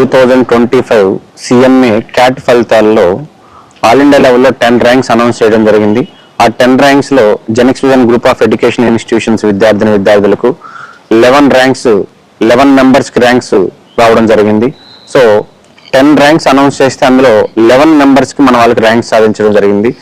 Two thousand twenty five CMA CAT ఫలితాల్లో all India లెవెల్లో ten ranks announce చేయడం జరిగింది. ఆ టెన్ ర్యాంక్స్లో జెనిక్స్ vision group of education institutions విద్యార్థిని విద్యార్థులకు లెవెన్ ర్యాంక్స్ లెవెన్ మెంబర్స్కి ర్యాంక్స్ రావడం జరిగింది. సో టెన్ ర్యాంక్స్ అనౌన్స్ చేస్తే అందులో లెవెన్ మెంబర్స్కి మన వాళ్ళకి ర్యాంక్స్ సాధించడం జరిగింది.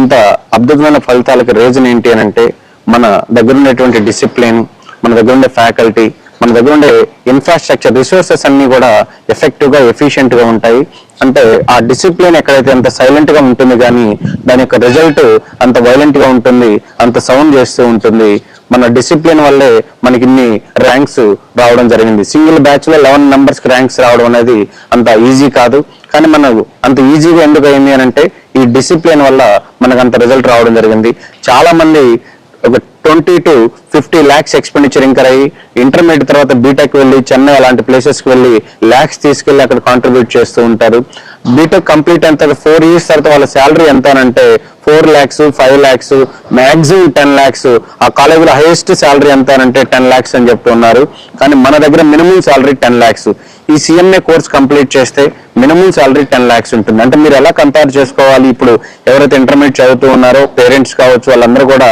ఇంత అద్భుతమైన ఫలితాలకు రీజన్ ఏంటి అని అంటే మన దగ్గర ఉండేటువంటి డిసిప్లిన్ మన దగ్గర ఉండే ఫ్యాకల్టీ మన దగ్గర ఉండే ఇన్ఫ్రాస్ట్రక్చర్ రిసోర్సెస్ అన్ని కూడా ఎఫెక్టివ్గా ఎఫిషియెంట్గా ఉంటాయి. అంటే ఆ డిసిప్లిన్ ఎక్కడైతే అంత సైలెంట్గా ఉంటుంది కానీ దాని యొక్క రిజల్ట్ అంత వైలెంట్గా ఉంటుంది అంత సౌండ్ చేస్తూ ఉంటుంది. మన డిసిప్లిన్ వల్లే మనకి ఇన్ని ర్యాంక్స్ రావడం జరిగింది. సింగిల్ బ్యాచ్లో లెవెన్ మెంబర్స్కి ర్యాంక్స్ రావడం అనేది అంత ఈజీ కాదు. కానీ మనకు అంత ఈజీగా ఎందుకు అయింది అని అంటే ఈ డిసిప్లిన్ వల్ల మనకు అంత రిజల్ట్ రావడం జరిగింది. చాలా మంది ఒక twenty two fifty lakhs expenditure incur అయ్యి ఇంటర్మీడియట్ తర్వాత బీటెక్ వెళ్ళి చెన్నై అలాంటి ప్లేసెస్కి వెళ్ళి ల్యాక్స్ తీసుకెళ్ళి అక్కడ కాంట్రిబ్యూట్ చేస్తూ ఉంటారు. బీటెక్ కంప్లీట్ ఎంత? ఫోర్ ఇయర్స్ తర్వాత వాళ్ళ శాలరీ ఎంత అంటే four lakhs five lakhs maximum ten lakhs ఆ కాలేజీలో హైయెస్ట్ శాలరీ ఎంత అంటే టెన్ ల్యాక్స్ అని చెప్తున్నారు కానీ మన దగ్గర మినిమం శాలరీ టెన్ ల్యాక్స్ ఈ సిఎంఏ కోర్స్ కంప్లీట్ చేస్తే మినిమం శాలరీ టెన్ ల్యాక్స్ ఉంటుంది. అంటే మీరు ఎలా కంపేర్ చేసుకోవాలి? ఇప్పుడు ఎవరైతే ఇంటర్మీడియట్ చదువుతూ ఉన్నారో పేరెంట్స్ కావచ్చు వాళ్ళందరూ కూడా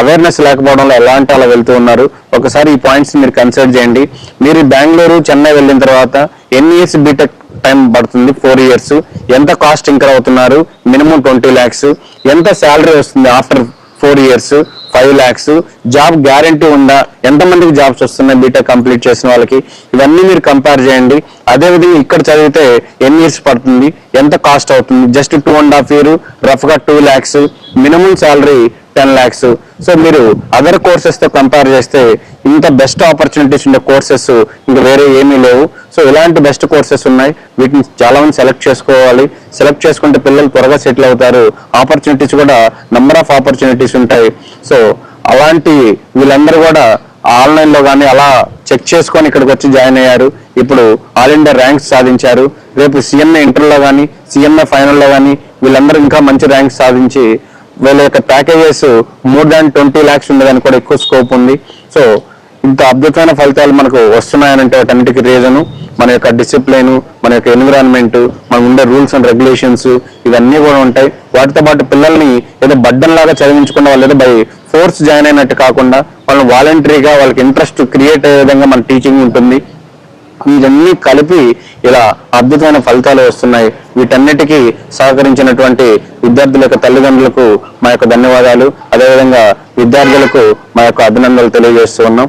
అవేర్నెస్ లేకపోవడంలో ఎలాంటి అలా వెళ్తూ ఉన్నారు? ఒకసారి ఈ పాయింట్స్ మీరు కన్సిడర్ చేయండి. మీరు బెంగళూరు చెన్నై వెళ్ళిన తర్వాత ఎన్ని ఇయర్స్ బీటెక్ టైం పడుతుంది ఫోర్ ఇయర్స్ ఎంత కాస్ట్ ఇంకర్ అవుతున్నారు? మినిమం ట్వంటీ ల్యాక్స్ ఎంత శాలరీ వస్తుంది after four years five lakhs job guarantee ఉందా? ఎంతమందికి జాబ్స్ వస్తున్నాయి బీటెక్ కంప్లీట్ చేసిన వాళ్ళకి? ఇవన్నీ మీరు కంపేర్ చేయండి. అదే విధంగా ఇక్కడ చదివితే ఎన్ని ఇయర్స్ పడుతుంది? ఎంత కాస్ట్ అవుతుంది? Just two and half year రఫ్గా two lakhs minimum salary ten lakhs so మీరు అదర్ కోర్సెస్తో కంపేర్ చేస్తే ఇంత బెస్ట్ ఆపర్చునిటీస్ ఉండే కోర్సెస్ ఇంకా వేరే ఏమీ లేవు. సో ఇలాంటి బెస్ట్ కోర్సెస్ ఉన్నాయి. వీటిని చాలా మంది సెలెక్ట్ చేసుకోవాలి. సెలెక్ట్ చేసుకుంటే పిల్లలు త్వరగా సెటిల్ అవుతారు. ఆపర్చునిటీస్ కూడా నంబర్ ఆఫ్ ఆపర్చునిటీస్ ఉంటాయి. సో అలాంటి వీళ్ళందరూ కూడా ఆన్లైన్లో కానీ అలా చెక్ చేసుకొని ఇక్కడికి వచ్చి జాయిన్ అయ్యారు. ఇప్పుడు ఆల్ ఇండియా ర్యాంక్స్ సాధించారు. రేపు సిఎంఏ ఇంటర్లో కానీ సిఎంఏ ఫైనల్లో కానీ వీళ్ళందరూ ఇంకా మంచి ర్యాంక్స్ సాధించి వీళ్ళ యొక్క packages more than twenty lakhs ఉండదని కూడా ఎక్కువ స్కోప్ ఉంది. సో ఇంత అద్భుతమైన ఫలితాలు మనకు వస్తున్నాయనంటే వాటన్నిటికీ రీజను మన యొక్క డిసిప్లైన్ మన యొక్క ఎన్విరాన్మెంట్ మనం ఉండే రూల్స్ అండ్ రెగ్యులేషన్స్ ఇవన్నీ కూడా ఉంటాయి. వాటితో పాటు పిల్లల్ని ఏదో బడ్డన్ లాగా చదివించకుండా వాళ్ళు ఏదో బై ఫోర్స్ జాయిన్ అయినట్టు కాకుండా వాళ్ళని వాలంటరీగా వాళ్ళకి ఇంట్రెస్ట్ క్రియేట్ అయ్యే విధంగా మన టీచింగ్ ఉంటుంది. ఇవన్నీ కలిపి ఇలా అద్భుతమైన ఫలితాలు వస్తున్నాయి. వీటన్నిటికీ సహకరించినటువంటి విద్యార్థుల యొక్క తల్లిదండ్రులకు మా యొక్క ధన్యవాదాలు. అదేవిధంగా విద్యార్థులకు మా యొక్క అభినందనలు తెలియజేస్తూ ఉన్నాం.